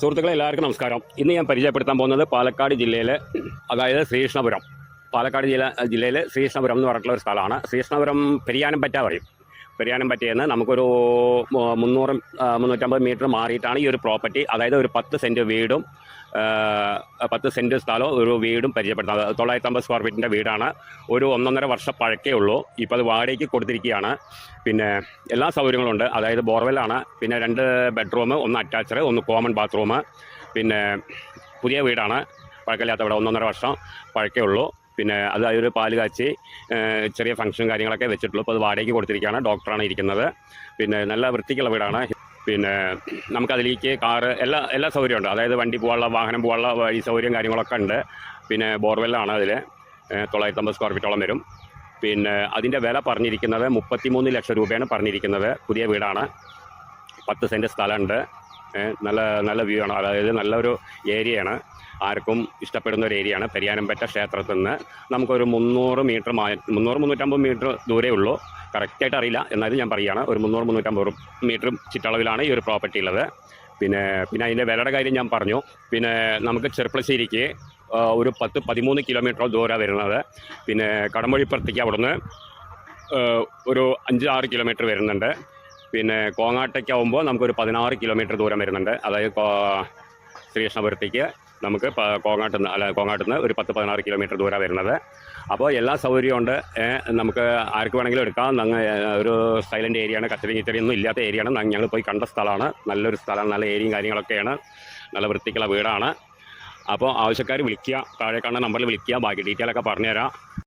സുഹൃത്തുക്കളെ എല്ലാവർക്കും നമസ്കാരം. ഇന്ന് ഞാൻ പരിചയപ്പെടുത്താൻ പോകുന്നത് പാലക്കാട് ജില്ലയിലെ അതായത് ശ്രീകൃഷ്ണപുരം. പാലക്കാട് ജില്ല ജില്ലയിലെ ശ്രീകൃഷ്ണപുരം എന്ന് പറഞ്ഞിട്ടുള്ള ഒരു സ്ഥലമാണ്. ശ്രീകൃഷ്ണപുരം പെരിയാനം പറ്റ പറയും. പെരിയാനം പറ്റയെന്ന് നമുക്കൊരു മുന്നൂറ് മുന്നൂറ്റമ്പത് മീറ്റർ മാറിയിട്ടാണ് ഈ ഒരു പ്രോപ്പർട്ടി. അതായത് ഒരു പത്ത് സെന്റ് വീടും പത്ത് സെന്റ് സ്ഥലവും ഒരു വീടും പരിചയപ്പെടുത്തുന്നത് തൊള്ളായിരത്തമ്പത് സ്ക്വയർ ഫീറ്റിന്റെ വീടാണ്. ഒരു ഒന്നൊന്നര വർഷം പഴക്കേ ഉള്ളൂ. ഇപ്പോൾ അത് വാടകയ്ക്ക് കൊടുത്തിരിക്കുകയാണ്. പിന്നെ എല്ലാ സൗകര്യങ്ങളും ഉണ്ട്. അതായത് ബോർവെല്ലാണ് പിന്നെ രണ്ട് ബെഡ്റൂം ഒന്ന് അറ്റാച്ച്ഡ് ഒന്ന് കോമൺ ബാത്റൂം പിന്നെ പുതിയ വീടാണ്. പഴക്കമില്ലാത്ത ഇവിടെ ഒന്നൊന്നര വർഷം പഴക്കേ ഉള്ളൂ. പിന്നെ അത് ഒരു പാൽ കാച്ചി ചെറിയ ഫംഗ്ഷനും കാര്യങ്ങളൊക്കെ വെച്ചിട്ടുള്ളൂ. അപ്പോൾ അത് വാടകയ്ക്ക് കൊടുത്തിരിക്കുകയാണ്. ഡോക്ടറാണ് ഇരിക്കുന്നത്. പിന്നെ നല്ല വൃത്തിക്കുള്ള വീടാണ്. പിന്നെ നമുക്കതിലേക്ക് കാറ് എല്ലാ എല്ലാ സൗകര്യമുണ്ട്. അതായത് വണ്ടി പോകാനുള്ള വാഹനം പോകാനുള്ള വഴി സൗകര്യം കാര്യങ്ങളൊക്കെ ഉണ്ട്. പിന്നെ ബോർവെല്ലാണ് അതിൽ തൊള്ളായിരത്തി അമ്പത് സ്ക്വയർ ഫീറ്റോളം വരും. പിന്നെ അതിന്റെ വില പറഞ്ഞിരിക്കുന്നത് മുപ്പത്തിമൂന്ന് ലക്ഷം രൂപയാണ് പറഞ്ഞിരിക്കുന്നത്. പുതിയ വീടാണ്. പത്ത് സെന്റ് സ്ഥലമുണ്ട്. നല്ല നല്ല വ്യൂ ആണ്. അതായത് നല്ലൊരു ഏരിയയാണ് ആർക്കും ഇഷ്ടപ്പെടുന്ന ഒരു ഏരിയയാണ് പെരിയാനമ്പറ്റ ക്ഷേത്രത്തിൽ നിന്ന് നമുക്കൊരു മുന്നൂറ് മീറ്റർ മാ മുന്നൂറ് മുന്നൂറ്റമ്പത് മീറ്റർ ദൂരേ ഉള്ളൂ. കറക്റ്റായിട്ട് അറിയില്ല. എന്നാലും ഞാൻ പറയുകയാണ് ഒരു മുന്നൂറ് മുന്നൂറ്റമ്പത് മീറ്റർ ചുറ്റളവിലാണ് ഈ ഒരു പ്രോപ്പർട്ടി ഉള്ളത്. പിന്നെ പിന്നെ അതിന്റെ വിലയുടെ കാര്യം ഞാൻ പറഞ്ഞു. പിന്നെ നമുക്ക് ചെറുപ്പശ്ശേരിക്ക് ഒരു പത്ത് പതിമൂന്ന് കിലോമീറ്റർ ദൂരം വരുന്നത്. പിന്നെ കടമ്പഴിപ്പുറത്തേക്ക് അവിടുന്ന് ഒരു അഞ്ച് ആറ് കിലോമീറ്റർ വരുന്നുണ്ട്. പിന്നെ കോങ്ങാട്ടയ്ക്കാവുമ്പോൾ നമുക്കൊരു പതിനാറ് കിലോമീറ്റർ ദൂരം വരുന്നുണ്ട്. അതായത് ശ്രീകൃഷ്ണപുരത്തേക്ക് നമുക്ക് കോങ്ങാട്ട് നിന്ന് അല്ല കോങ്ങാട്ട് നിന്ന് ഒരു പത്ത് പതിനാറ് കിലോമീറ്റർ ദൂരം വരുന്നത്. അപ്പോൾ എല്ലാ സൗകര്യവും ഉണ്ട്. നമുക്ക് ആർക്ക് വേണമെങ്കിലും എടുക്കാം. നങ്ങ ഒരു സൈലന്റ് ഏരിയയാണ് കച്ചറി കിച്ചറി ഒന്നും ഇല്ലാത്ത ഏരിയയാണ് ഞങ്ങൾ പോയി കണ്ട സ്ഥലമാണ്. നല്ലൊരു സ്ഥലമാണ് നല്ല ഏരിയയും കാര്യങ്ങളൊക്കെയാണ്. നല്ല വൃത്തിക്കുള്ള വീടാണ്. അപ്പോൾ ആവശ്യക്കാർ വിളിക്കുക. താഴെ കാണുന്ന നമ്പറിൽ വിളിക്കുക. ബാക്കി ഡീറ്റെയിൽ ഒക്കെ പറഞ്ഞുതരാം.